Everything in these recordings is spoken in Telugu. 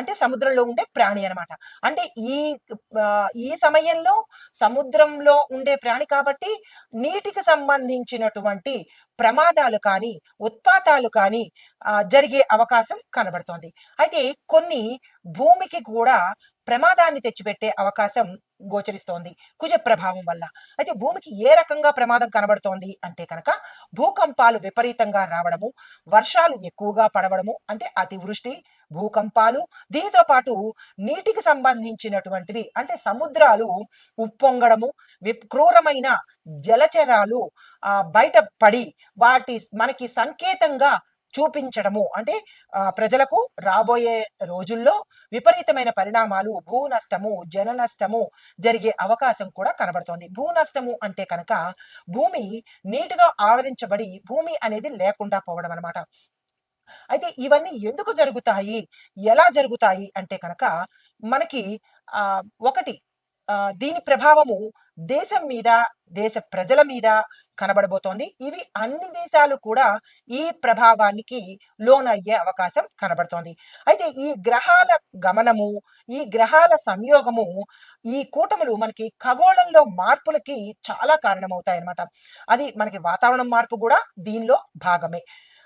అంటే సముద్రంలో ఉండే ప్రాణి అన్నమాట. అంటే ఈ ఈ సమయంలో సముద్రంలో ఉండే ప్రాణి కాబట్టి నీటికి సంబంధించినటువంటి ప్రమాదాలు కానీ ఉత్పాతాలు కానీ జరిగే అవకాశం కనబడుతోంది. అయితే కొన్ని భూమికి కూడా ప్రమాదాన్ని తెచ్చిపెట్టే అవకాశం గోచరిస్తోంది కుజ ప్రభావం వల్ల. అయితే భూమికి ఏ రకంగా ప్రమాదం కనబడుతోంది అంటే కనుక భూకంపాలు విపరీతంగా రావడము వర్షాలు ఎక్కువగా పడవడము అంటే అతివృష్టి భూకంపాలు దీనితో పాటు నీటికి సంబంధించినటువంటివి అంటే సముద్రాలు ఉప్పొంగడము క్రూరమైన జలచరాలు ఆ బయట పడి వాటి మనకి సంకేతంగా చూపించడము. అంటే ప్రజలకు రాబోయే రోజుల్లో విపరీతమైన పరిణామాలు భూ నష్టము జన నష్టము జరిగే అవకాశం కూడా కనబడుతోంది. భూ నష్టము అంటే కనుక భూమి నీటితో ఆవరించబడి భూమి అనేది లేకుండా పోవడం అన్నమాట అయితే ఇవన్నీ ఎందుకు జరుగుతాయి? ఎలా జరుగుతాయి? అంటే కనుక మనకి ఆ ఒకటి దీని ప్రభావము దేశం మీద దేశ ప్రజల మీద కనబడబోతోంది. ఇవి అన్ని దేశాలు కూడా ఈ ప్రభావానికి లోనయ్యే అవకాశం కనబడుతోంది. అయితే ఈ గ్రహాల గమనము ఈ గ్రహాల సంయోగము ఈ కూటములు మనకి ఖగోళంలో మార్పులకి చాలా కారణమవుతాయి అన్నమాట అది మనకి వాతావరణం మార్పు కూడా దీనిలో భాగమే.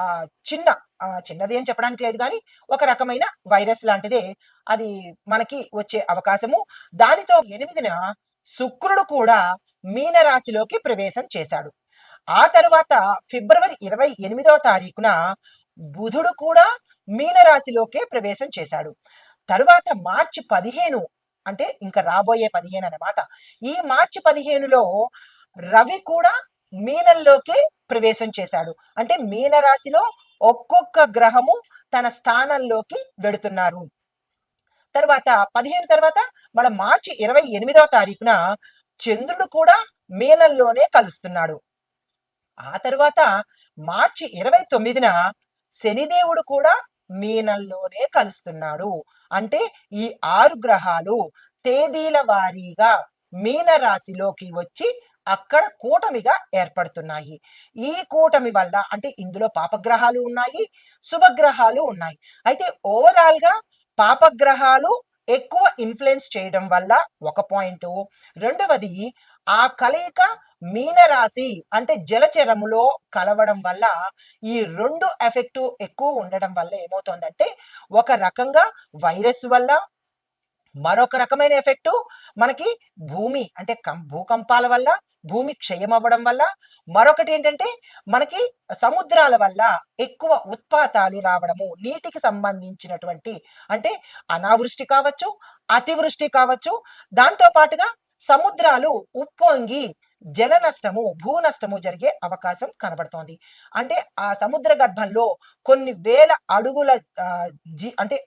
ఆ, చిన్న ఆ, చిన్నది అని చెప్పడానికి లేదు కానీ ఒక రకమైన వైరస్ లాంటిదే. అది మనకి వచ్చే అవకాశము. దానితో ఎనిమిదిన శుక్రుడు కూడా మీనరాశిలోకి ప్రవేశం చేశాడు. ఆ తరువాత ఫిబ్రవరి ఇరవై ఎనిమిదవ తారీఖున బుధుడు కూడా మీనరాశిలోకే ప్రవేశం చేశాడు. తరువాత మార్చి పదిహేను అంటే ఇంకా రాబోయే పదిహేను అన్నమాట. ఈ మార్చి పదిహేనులో రవి కూడా మీనంలోకి ప్రవేశం చేశాడు. అంటే మీనరాశిలో ఒక్కొక్క గ్రహము తన స్థానంలోకి వెడుతున్నారు. తర్వాత పదిహేను తర్వాత మన మార్చి ఇరవై ఎనిమిదవ తారీఖున చంద్రుడు కూడా మీనంలోనే కలుస్తున్నాడు. ఆ తర్వాత మార్చి ఇరవై తొమ్మిదిన శనిదేవుడు కూడా మీనంలోనే కలుస్తున్నాడు. అంటే ఈ ఆరు గ్రహాలు తేదీల వారీగా మీన రాశిలోకి వచ్చి అక్కడ కూటమిగా ఏర్పడుతున్నాయి. ఈ కూటమి వల్ల అంటే ఇందులో పాపగ్రహాలు ఉన్నాయి శుభగ్రహాలు ఉన్నాయి. అయితే ఓవరాల్గా పాపగ్రహాలు ఎక్కువ ఇన్ఫ్లుయెన్స్ చేయడం వల్ల ఒక పాయింట్ రెండవది ఆ కలయిక మీనరాశి అంటే జలచరములో కలవడం వల్ల ఈ రెండు ఎఫెక్టు ఎక్కువ ఉండడం వల్ల ఏమవుతోందంటే ఒక రకంగా వైరస్ వల్ల మరొక రకమైన ఎఫెక్ట్ మనకి భూమి అంటే కం- భూకంపాల వల్ల భూమి క్షయం అవ్వడం వల్ల. మరొకటి ఏంటంటే మనకి సముద్రాల వల్ల ఎక్కువ ఉత్పాతాలు రావడము నీటికి సంబంధించినటువంటి అంటే అనావృష్టి కావచ్చు అతివృష్టి కావచ్చు. దాంతో పాటుగా సముద్రాలు ఉప్పొంగి జల నష్టము భూ నష్టము జరిగే అవకాశం కనబడుతోంది. అంటే ఆ సముద్ర గర్భంలో కొన్ని వేల అడుగుల జీ అంటే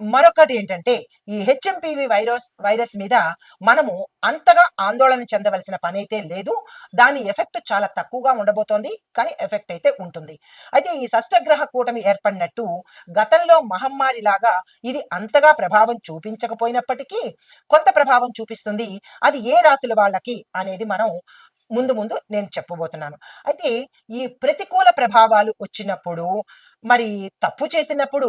మరొకటి ఏంటంటే ఈ హెచ్ఎంపివి వైరస్ వైరస్ మీద మనము అంతగా ఆందోళన చెందవలసిన పని అయితే లేదు. దాని ఎఫెక్ట్ చాలా తక్కువగా ఉండబోతోంది కానీ ఎఫెక్ట్ అయితే ఉంటుంది. అయితే ఈ షష్టగ్రహ కూటమి ఏర్పడినట్టు గతంలో మహమ్మారి లాగా ఇది అంతగా ప్రభావం చూపించకపోయినప్పటికీ కొంత ప్రభావం చూపిస్తుంది. అది ఏ రాశుల వాళ్ళకి అనేది మనం ముందు ముందు నేను చెప్పబోతున్నాను. అయితే ఈ ప్రతికూల ప్రభావాలు వచ్చినప్పుడు మరి తప్పు చేసినప్పుడు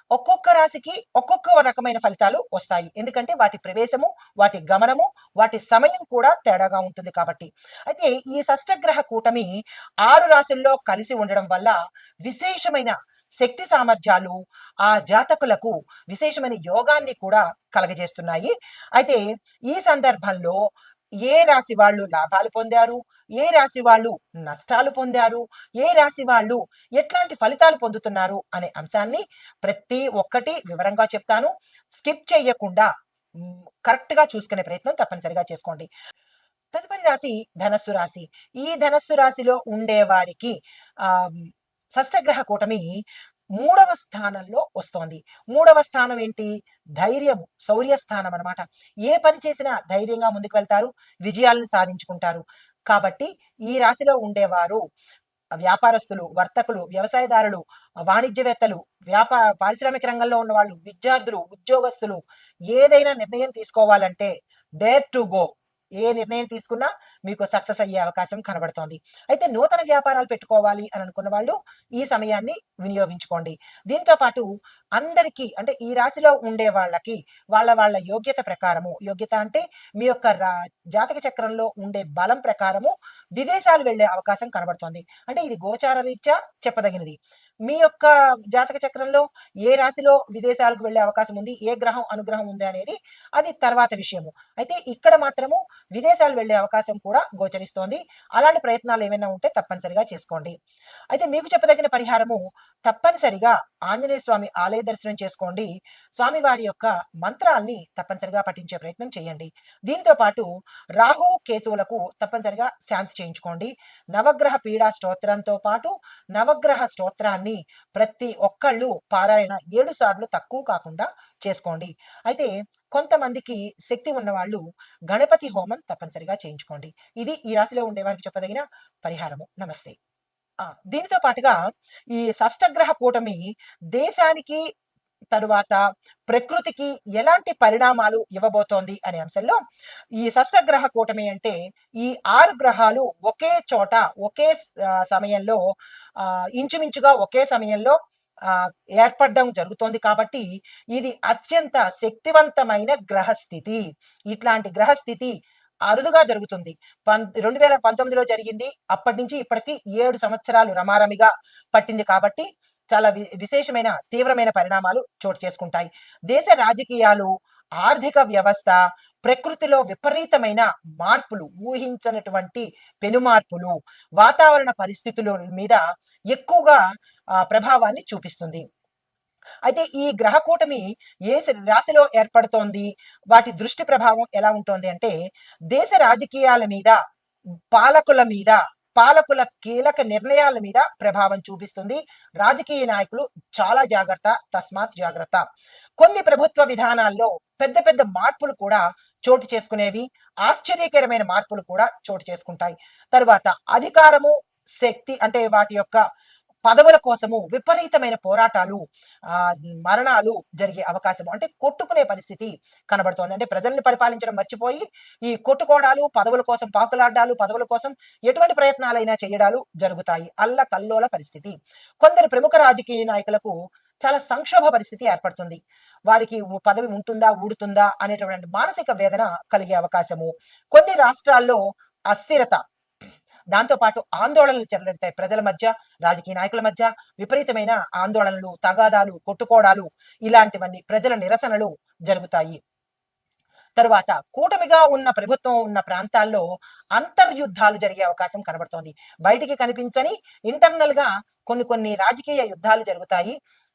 ఒక్కొక్క రాశికి ఒక్కొక్క రకమైన ఫలితాలు వస్తాయి. ఎందుకంటే వాటి ప్రవేశము వాటి గమనము వాటి సమయం కూడా తేడాగా ఉంటుంది కాబట్టి. అయితే ఈ షష్టగ్రహ కూటమి ఆరు రాశుల్లో కలిసి ఉండడం వల్ల విశేషమైన శక్తి సామర్థ్యాలు ఆ జాతకులకు విశేషమైన యోగాన్ని కూడా కలగజేస్తున్నాయి. అయితే ఈ సందర్భంలో ఏ రాశి వాళ్ళు లాభాలు పొందారు? ఏ రాశి వాళ్ళు నష్టాలు పొందారు? ఏ రాశి వాళ్ళు ఎట్లాంటి ఫలితాలు పొందుతున్నారు? అనే అంశాన్ని ప్రతి ఒక్కటి వివరంగా చెప్తాను. స్కిప్ చేయకుండా కరెక్ట్గా చూసుకునే ప్రయత్నం తప్పనిసరిగా చేసుకోండి. తదుపరి రాశి ధనస్సు రాశి. ఈ ధనస్సు రాశిలో ఉండే వారికి ఆ షష్టగ్రహ కూటమి మూడవ స్థానంలో వస్తోంది. మూడవ స్థానం ఏంటి? ధైర్యము శౌర్య స్థానం అనమాట ఏ పని చేసినా ధైర్యంగా ముందుకు వెళ్తారు విజయాలను సాధించుకుంటారు. కాబట్టి ఈ రాశిలో ఉండేవారు వ్యాపారస్తులు వర్తకులు వ్యవసాయదారులు వాణిజ్యవేత్తలు వ్యాపార పారిశ్రామిక రంగంలో ఉన్న వాళ్ళు విద్యార్థులు ఉద్యోగస్తులు ఏదైనా నిర్ణయం తీసుకోవాలంటే డేర్ టు గో. ఏ నిర్ణయం తీసుకున్నా మీకు సక్సెస్ అయ్యే అవకాశం కనబడుతోంది. అయితే నూతన వ్యాపారాలు పెట్టుకోవాలి అని అనుకున్న వాళ్ళు ఈ సమయాన్ని వినియోగించుకోండి. దీంతో పాటు అందరికీ అంటే ఈ రాశిలో ఉండే వాళ్ళకి వాళ్ళ వాళ్ళ యోగ్యత ప్రకారము యోగ్యత అంటే మీ యొక్క జాతక చక్రంలో ఉండే బలం ప్రకారము విదేశాలు వెళ్ళే అవకాశం కనబడుతోంది. అంటే ఇది గోచార రీత్యా చెప్పదగినది. మీ యొక్క జాతక చక్రంలో ఏ రాశిలో విదేశాలకు వెళ్ళే అవకాశం ఉంది ఏ గ్రహం అనుగ్రహం ఉంది అనేది అది తర్వాత విషయము. అయితే ఇక్కడ మాత్రము విదేశాలు వెళ్ళే అవకాశం కూడా కూడా గోచరిస్తోంది. అలాంటి ప్రయత్నాలు ఏమైనా ఉంటే తప్పనిసరిగా చేసుకోండి. అయితే మీకు చెప్పదగిన పరిహారము తప్పనిసరిగా ఆంజనేయ స్వామి ఆలయ దర్శనం చేసుకోండి. స్వామివారి యొక్క మంత్రాల్ని తప్పనిసరిగా పఠించే ప్రయత్నం చేయండి. దీంతో పాటు రాహు కేతువులకు తప్పనిసరిగా శాంతి చేయించుకోండి. నవగ్రహ పీడా స్తోత్రంతో పాటు నవగ్రహ స్తోత్రాన్ని ప్రతి ఒక్కళ్ళు పారాయణ ఏడు సార్లు తక్కువ కాకుండా చేసుకోండి. అయితే కొంతమందికి శక్తి ఉన్న వాళ్ళు గణపతి హోమం తప్పనిసరిగా చేయించుకోండి. ఇది ఈ రాశిలో ఉండే వారికి చెప్పదగిన పరిహారము. నమస్తే. దీనితో పాటుగా ఈ షష్టగ్రహ కూటమి దేశానికి తరువాత ప్రకృతికి ఎలాంటి పరిణామాలు ఇవ్వబోతోంది అనే అంశంలో ఈ షష్టగ్రహ కూటమి అంటే ఈ ఆరు గ్రహాలు ఒకే చోట ఒకే సమయంలో ఇంచుమించుగా ఒకే సమయంలో ఏర్పడడం జరుగుతోంది కాబట్టి ఇది అత్యంత శక్తివంతమైన గ్రహస్థితి. ఇట్లాంటి గ్రహస్థితి అరుదుగా జరుగుతుంది. పం రెండు వేల పంతొమ్మిదిలో జరిగింది. అప్పటి నుంచి ఇప్పటికి ఏడు సంవత్సరాలు రమారమిగా పట్టింది కాబట్టి చాలా విశేషమైన తీవ్రమైన పరిణామాలు చోటు చేసుకుంటాయి. దేశ రాజకీయాలు ఆర్థిక వ్యవస్థ ప్రకృతిలో విపరీతమైన మార్పులు ఊహించనటువంటి పెనుమార్పులు వాతావరణ పరిస్థితుల మీద ఎక్కువగా ప్రభావాన్ని చూపిస్తుంది. అయితే ఈ గ్రహ కూటమి ఏ రాశిలో ఏర్పడుతోంది? వాటి దృష్టి ప్రభావం ఎలా ఉంటుంది అంటే దేశ రాజకీయాల మీద పాలకుల మీద పాలకుల కీలక నిర్ణయాల మీద ప్రభావం చూపిస్తుంది. రాజకీయ నాయకులు చాలా జాగ్రత్త తస్మాత్ జాగ్రత్త. కొన్ని ప్రభుత్వ విధానాల్లో పెద్ద పెద్ద మార్పులు కూడా చోటు చేసుకునేవి ఆశ్చర్యకరమైన మార్పులు కూడా చోటు చేసుకుంటాయి. తరువాత అధికారము శక్తి అంటే వాటి యొక్క పదవుల కోసము విపరీతమైన పోరాటాలు ఆ మరణాలు జరిగే అవకాశం అంటే కొట్టుకునే పరిస్థితి కనబడుతోంది. అంటే ప్రజల్ని పరిపాలించడం మర్చిపోయి ఈ కొట్టుకోవడాలు పదవుల కోసం పాకులాడ్డాలు పదవుల కోసం ఎటువంటి ప్రయత్నాలైనా చేయడాలు జరుగుతాయి. అల్ల కల్లోల పరిస్థితి. కొందరు ప్రముఖ రాజకీయ నాయకులకు చాలా సంక్షోభ పరిస్థితి ఏర్పడుతుంది. వారికి పదవి ఉంటుందా ఊడుతుందా అనేటువంటి మానసిక వేదన కలిగే అవకాశము. కొన్ని రాష్ట్రాల్లో అస్థిరత. దాంతో పాటు ఆందోళనలు చెలరెగుతాయి. ప్రజల మధ్య రాజకీయ నాయకుల మధ్య విపరీతమైన ఆందోళనలు తగాదాలు కొట్టుకోవడాలు ఇలాంటివన్నీ ప్రజల నిరసనలు జరుగుతాయి. తర్వాత కూటమిగా ఉన్న ప్రభుత్వం ఉన్న ప్రాంతాల్లో అంతర్యుద్ధాలు జరిగే అవకాశం కనబడుతోంది. బయటికి కనిపించని ఇంటర్నల్గా కొన్ని కొన్ని రాజకీయ యుద్ధాలు జరుగుతాయి.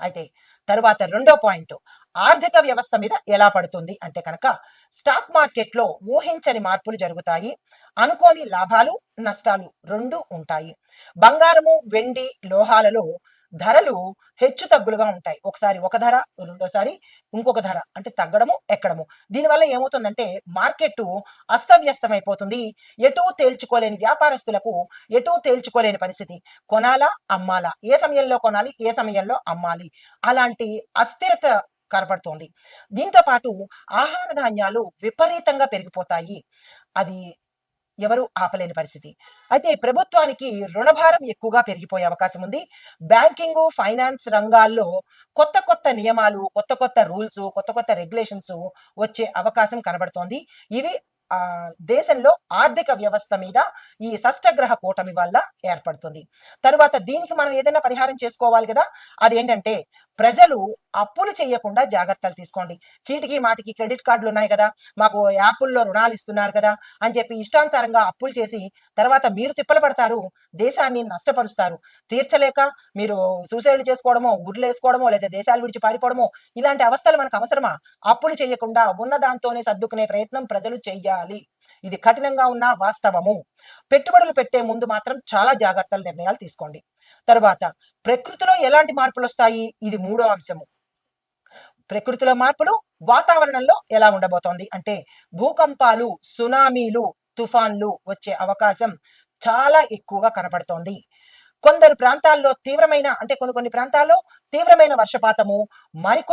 అయితే తరువాత రెండో పాయింట్ ఆర్థిక వ్యవస్థ మీద ఎలా పడుతుంది అంటే కనుక స్టాక్ మార్కెట్లో ఊహించని మార్పులు జరుగుతాయి అనుకోని లాభాలు నష్టాలు రెండు ఉంటాయి. బంగారము వెండి లోహాలలో ధరలు హెచ్చు తగ్గులుగా ఉంటాయి. ఒకసారి ఒక ధర రెండోసారి ఇంకొక ధర. అంటే తగ్గడము ఎక్కడము. దీనివల్ల ఏమవుతుందంటే మార్కెట్ అస్తవ్యస్తమైపోతుంది. ఎటూ తేల్చుకోలేని వ్యాపారస్తులకు ఎటూ తేల్చుకోలేని పరిస్థితి. కొనాలా అమ్మాలా? ఏ సమయంలో కొనాలి ఏ సమయంలో అమ్మాలి? అలాంటి అస్థిరత కనపడుతోంది. దీంతో పాటు ఆహార ధాన్యాలు విపరీతంగా పెరిగిపోతాయి. అది ఎవరూ ఆపలేని పరిస్థితి. అయితే ప్రభుత్వానికి రుణభారం ఎక్కువగా పెరిగిపోయే అవకాశం ఉంది. బ్యాంకింగ్ ఫైనాన్స్ రంగాల్లో కొత్త కొత్త నియమాలు కొత్త కొత్త రూల్స్ కొత్త కొత్త రెగ్యులేషన్స్ వచ్చే అవకాశం కనబడుతోంది. ఇవి దేశంలో ఆర్థిక వ్యవస్థ మీద ఈ షష్టగ్రహ కూటమి వల్ల ఏర్పడుతుంది. తరువాత దీనికి మనం ఏదైనా పరిహారం చేసుకోవాలి కదా? అదేంటంటే ప్రజలు అప్పులు చేయకుండా జాగ్రత్తలు తీసుకోండి. చీటికి మాటికి క్రెడిట్ కార్డులు ఉన్నాయి కదా? మాకు యాప్ల్లో రుణాలు ఇస్తున్నారు కదా? అని చెప్పి ఇష్టానుసారంగా అప్పులు చేసి తర్వాత మీరు తిప్పలు పడతారు దేశాన్ని నష్టపరుస్తారు. తీర్చలేక మీరు సూసైడ్ చేసుకోవడమో గుడ్లు వేసుకోవడమో లేదా దేశాలు విడిచి పారిపోవడమో ఇలాంటి అవస్థలు మనకు అవసరమా? అప్పులు చేయకుండా ఉన్న దాంతోనే సర్దుకునే ప్రయత్నం ప్రజలు చెయ్యాలి ఇది కఠినంగా ఉన్న వాస్తవము. పెట్టుబడులు పెట్టే ముందు మాత్రం చాలా జాగ్రత్తల నిర్ణయాలు తీసుకోండి. తర్వాత ప్రకృతిలో ఎలాంటి మార్పులు వస్తాయి? ఇది మూడో అంశము. ప్రకృతిలో మార్పులు వాతావరణంలో ఎలా ఉండబోతోంది? అంటే భూకంపాలు సునామీలు తుఫాన్లు వచ్చే అవకాశం చాలా ఎక్కువగా కనపడుతోంది. కొందరు ప్రాంతాల్లో తీవ్రమైన అంటే కొన్ని కొన్ని ప్రాంతాల్లో తీవ్రమైన వర్షపాతము మరికొన్ని